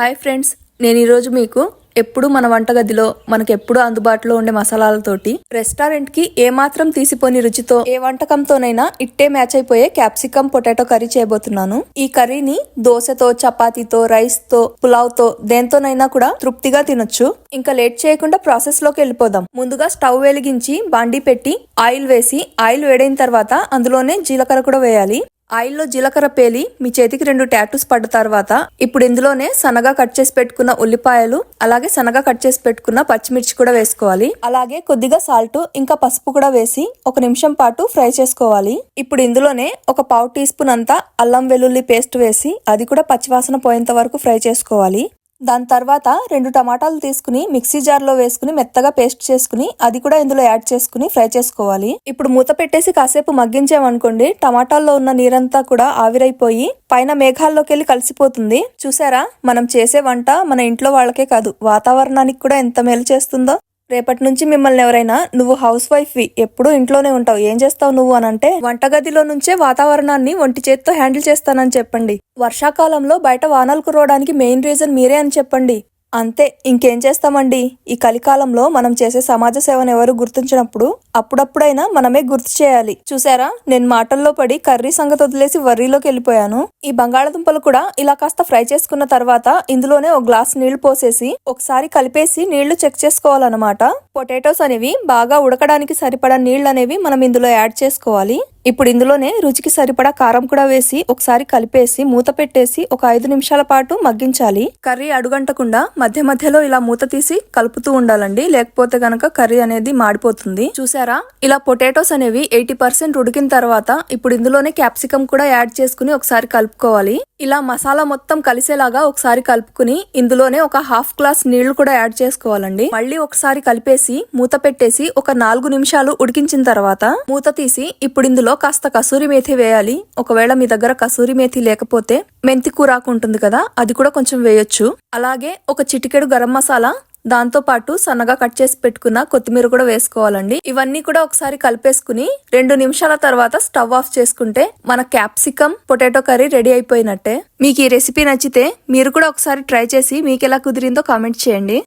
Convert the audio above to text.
Hi friends నేను ఈరోజు మీకు ఎప్పుడు మన వంటగదిలో మనకు ఎప్పుడు అందుబాటులో ఉండే మసాలాలతోటి రెస్టారెంట్కి ఏ మాత్రం తీసిపోని రుచితో ఏ వంటకంతోనైనా ఇట్టే మ్యాచ్ అయిపోయే క్యాప్సికమ్ పొటాటో కర్రీ చేయబోతున్నాను. ఈ కర్రీని దోశతో చపాతీతో రైస్తో పులావ్తో దేంతోనైనా కూడా తృప్తిగా తినొచ్చు. ఇంకా లేట్ చేయకుండా ప్రాసెస్లోకి వెళ్ళిపోదాం. ముందుగా స్టవ్ వెలిగించి బాండీ పెట్టి ఆయిల్ వేసి ఆయిల్ వేడైన తర్వాత అందులోనే జీలకర్ర కూడా వేయాలి. ఆయిల్లో జీలకర్ర పేలి మీ చేతికి రెండు టాటూస్ పడ్డ తర్వాత ఇప్పుడు ఇందులోనే సన్నగా కట్ చేసి పెట్టుకున్న ఉల్లిపాయలు అలాగే సన్నగా కట్ చేసి పెట్టుకున్న పచ్చిమిర్చి కూడా వేసుకోవాలి. అలాగే కొద్దిగా సాల్ట్ ఇంకా పసుపు కూడా వేసి ఒక నిమిషం పాటు ఫ్రై చేసుకోవాలి. ఇప్పుడు ఇందులోనే ఒక పావు టీ స్పూన్ అంతా అల్లం వెల్లుల్లి పేస్ట్ వేసి అది కూడా పచ్చివాసన పోయేంత వరకు ఫ్రై చేసుకోవాలి. దాని తర్వాత రెండు టమాటాలు తీసుకుని మిక్సీ జార్లో వేసుకుని మెత్తగా పేస్ట్ చేసుకుని అది కూడా ఇందులో యాడ్ చేసుకుని ఫ్రై చేసుకోవాలి. ఇప్పుడు మూత పెట్టేసి కాసేపు మగ్గించామనుకోండి టమాటాల్లో ఉన్న నీరంతా కూడా ఆవిరైపోయి పైన మేఘాల్లోకి వెళ్ళి కలిసిపోతుంది. చూసారా? మనం చేసే వంట మన ఇంట్లో వాళ్ళకే కాదు వాతావరణానికి కూడా ఎంత మేలు చేస్తుందో. రేపటి నుంచి మిమ్మల్ని ఎవరైనా నువ్వు హౌస్ వైఫ్ ఎప్పుడు ఎప్పుడూ ఇంట్లోనే ఉంటావు. ఏం చేస్తావు నువ్వు అని అంటే వంటగదిలో నుంచే వాతావరణాన్ని ఒంటి చేత్తో హ్యాండిల్ చేస్తానని చెప్పండి. వర్షాకాలంలో బయట వానలు కురవడానికి మెయిన్ రీజన్ మీరే అని చెప్పండి. అంతే ఇంకేం చేస్తామండి? ఈ కలికాలంలో మనం చేసే సమాజ సేవను ఎవరు గుర్తించినప్పుడు అప్పుడప్పుడైనా మనమే గుర్తు చేయాలి. చూసారా? నేను మాటల్లో పడి కర్రీ సంగతి వదిలేసి వర్రీలోకి వెళ్ళిపోయాను. ఈ బంగాళదుంపలు కూడా ఇలా కాస్త ఫ్రై చేసుకున్న తర్వాత ఇందులోనే ఒక గ్లాస్ నీళ్ళు పోసేసి ఒకసారి కలిపేసి నీళ్ళు చెక్ చేసుకోవాలన్నమాట. పొటాటోస్ అనేవి బాగా ఉడకడానికి సరిపడా నీళ్ళు అనేవి మనం ఇందులో యాడ్ చేసుకోవాలి. ఇప్పుడు ఇందులోనే రుచికి సరిపడా కారం కూడా వేసి ఒకసారి కలిపేసి మూత పెట్టేసి ఒక ఐదు నిమిషాల పాటు మగ్గించాలి. కర్రీ అడుగంటకుండా మధ్య మధ్యలో ఇలా మూత తీసి కలుపుతూ ఉండాలండి. లేకపోతే గనక కర్రీ అనేది మాడిపోతుంది. చూసారా? ఇలా పొటాటోస్ అనేవి ఎయిటీ పర్సెంట్ ఉడికిన తర్వాత ఇప్పుడు ఇందులోనే క్యాప్సికం కూడా యాడ్ చేసుకుని ఒకసారి కలుపుకోవాలి. ఇలా మసాలా మొత్తం కలిసేలాగా ఒకసారి కలుపుకుని ఇందులోనే ఒక హాఫ్ గ్లాస్ నీళ్ళు కూడా యాడ్ చేసుకోవాలండి. మళ్ళీ ఒకసారి కలిపేసి మూత పెట్టేసి ఒక నాలుగు నిమిషాలు ఉడికించిన తర్వాత మూత తీసి ఇప్పుడు ఇందులో కాస్త కసూరి మేథి వేయాలి. ఒకవేళ మీ దగ్గర కసూరి మేథి లేకపోతే మెంతి కూరాకు ఉంటుంది కదా అది కూడా కొంచెం వేయొచ్చు. అలాగే ఒక చిటికెడు గరం మసాలా దాంతో పాటు సన్నగా కట్ చేసి పెట్టుకున్న కొత్తిమీర కూడా వేసుకోవాలండి. ఇవన్నీ కూడా ఒకసారి కలిపేసుకుని రెండు నిమిషాల తర్వాత స్టవ్ ఆఫ్ చేసుకుంటే మన క్యాప్సికమ్ పొటాటో కర్రీ రెడీ అయిపోయినట్టే. మీకు ఈ రెసిపీ నచ్చితే మీరు కూడా ఒకసారి ట్రై చేసి మీకు ఎలా కుదిరిందో కామెంట్ చేయండి.